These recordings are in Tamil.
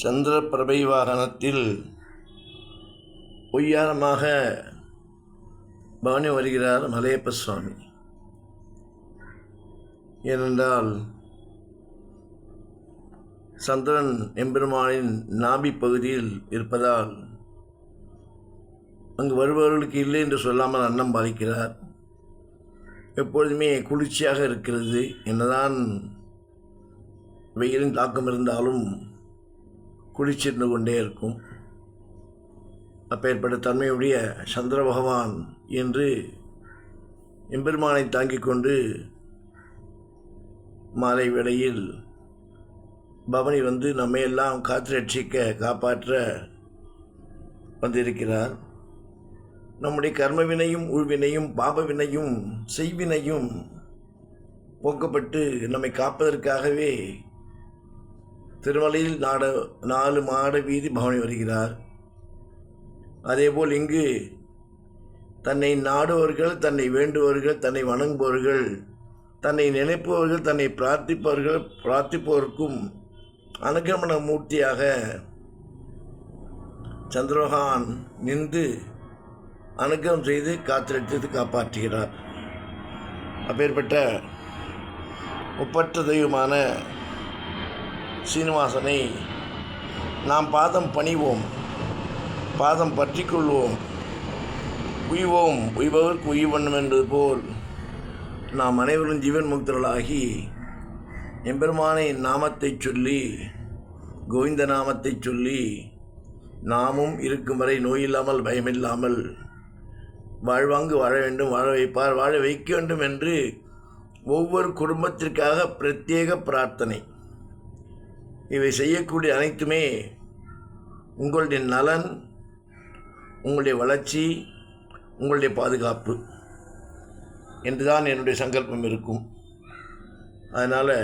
சந்திர பிரபை வாகனத்தில் பொய்யாரமாக பவனி வருகிறார் மலையப்ப சுவாமி. ஏனென்றால் சந்திரன் எம்பெருமானின் நாபி பகுதியில் இருப்பதால் அங்கு வருபவர்களுக்கு இல்லை என்று சொல்லாமல் அன்னம் பாதிக்கிறார் எப்பொழுதுமே குளிர்ச்சியாக இருக்கிறது. என்னதான் வெயிலின் தாக்கம் இருந்தாலும் குளிர்ச்சிருந்து கொண்டே இருக்கும். அப்பேற்பட்ட தன்மையுடைய சந்திர பகவான் என்று எம்பெருமானை தாங்கிக் கொண்டு மாலை வேளையில் பவனி வந்து நம்மையெல்லாம் காத்து ரட்சிக்க காப்பாற்ற வந்திருக்கிறார். நம்முடைய கர்மவினையும் உள்வினையும் பாபவினையும் செய்வினையும் போக்கப்பட்டு நம்மை காப்பதற்காகவே திருமலையில் நாட நாலு மாட வீதி பவனி வருகிறார். அதேபோல் இங்கு தன்னை நாடுபவர்கள் தன்னை வேண்டுபவர்கள் தன்னை வணங்குபவர்கள் தன்னை நினைப்பவர்கள் தன்னை பிரார்த்திப்பவர்கள் பிரார்த்திப்பவர்க்கும் அனுகிரமண மூர்த்தியாக சந்திரகான் நின்று அனுகிரகம் செய்து காத்திருத்து காப்பாற்றுகிறார். அப்பேற்பட்ட ஒப்பற்ற தெய்வமான சீனிவாசனை நாம் பாதம் பணிவோம் பாதம் பற்றி கொள்வோம் உய்வோம் உய்பவர்க்கு உய் பண்ணும் என்பது போல் நாம் அனைவரும் ஜீவன் முக்தர்களாகி எம்பெருமானை நாமத்தை சொல்லி கோவிந்த நாமத்தை சொல்லி நாமும் இருக்கும் வரை நோயில்லாமல் பயமில்லாமல் வாழ்வாங்கு வாழ வேண்டும் வாழ வைப்பார் வாழ வைக்க வேண்டும் என்று ஒவ்வொரு குடும்பத்திற்காக பிரத்யேக பிரார்த்தனை. இவை செய்யக்கூடிய அனைத்துமே உங்களுடைய நலன் உங்களுடைய வளர்ச்சி உங்களுடைய பாதுகாப்பு என்றுதான் என்னுடைய சங்கல்பம் இருக்கும். அதனால்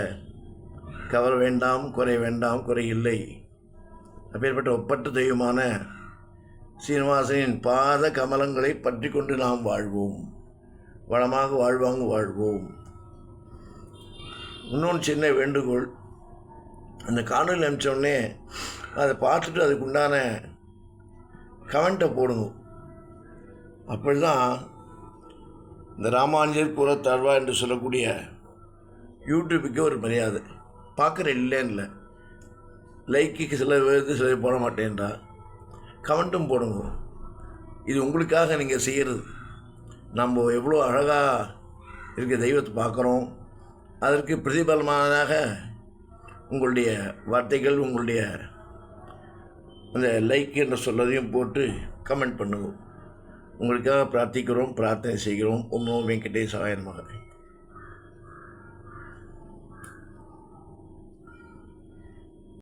கவர வேண்டாம் குறை வேண்டாம் குறை இல்லை. அப்பேற்பட்ட ஒப்பற்ற தெய்வமான சீனிவாசனின் பாத கமலங்களை பற்றி கொண்டு நாம் வாழ்வோம். வளமாக வாழ்வாங்க வாழ்வோம். இன்னொன்று சின்ன வேண்டுகோள். அந்த காணொலி அனுப்பிச்சோடனே அதை பார்த்துட்டு அதுக்கு உண்டான கமெண்ட்டை போடுங்க. அப்படி தான் இந்த ராமானுஜர் புற தர்வா என்று சொல்லக்கூடிய யூடியூபுக்கு ஒரு மரியாதை. பார்க்குற இல்லைன்னு இல்லை லைக்கு சில பேருக்கு சில போட மாட்டேன்றா. கமெண்ட்டும் போடுங்க. இது உங்களுக்காக நீங்கள் செய்கிறது நம்ம எவ்வளோ அழகாக இருக்க தெய்வத்தை பார்க்குறோம். அதற்கு பிரதிபலமானதாக உங்களுடைய வார்த்தைகள் உங்களுடைய அந்த லைக் என்ற சொல்லதையும் போட்டு கமெண்ட் பண்ணுங்க. உங்களுக்காக பிரார்த்திக்கிறோம் பிரார்த்தனை செய்கிறோம். உம் வெங்கடேஷ் ஆயன் மகன்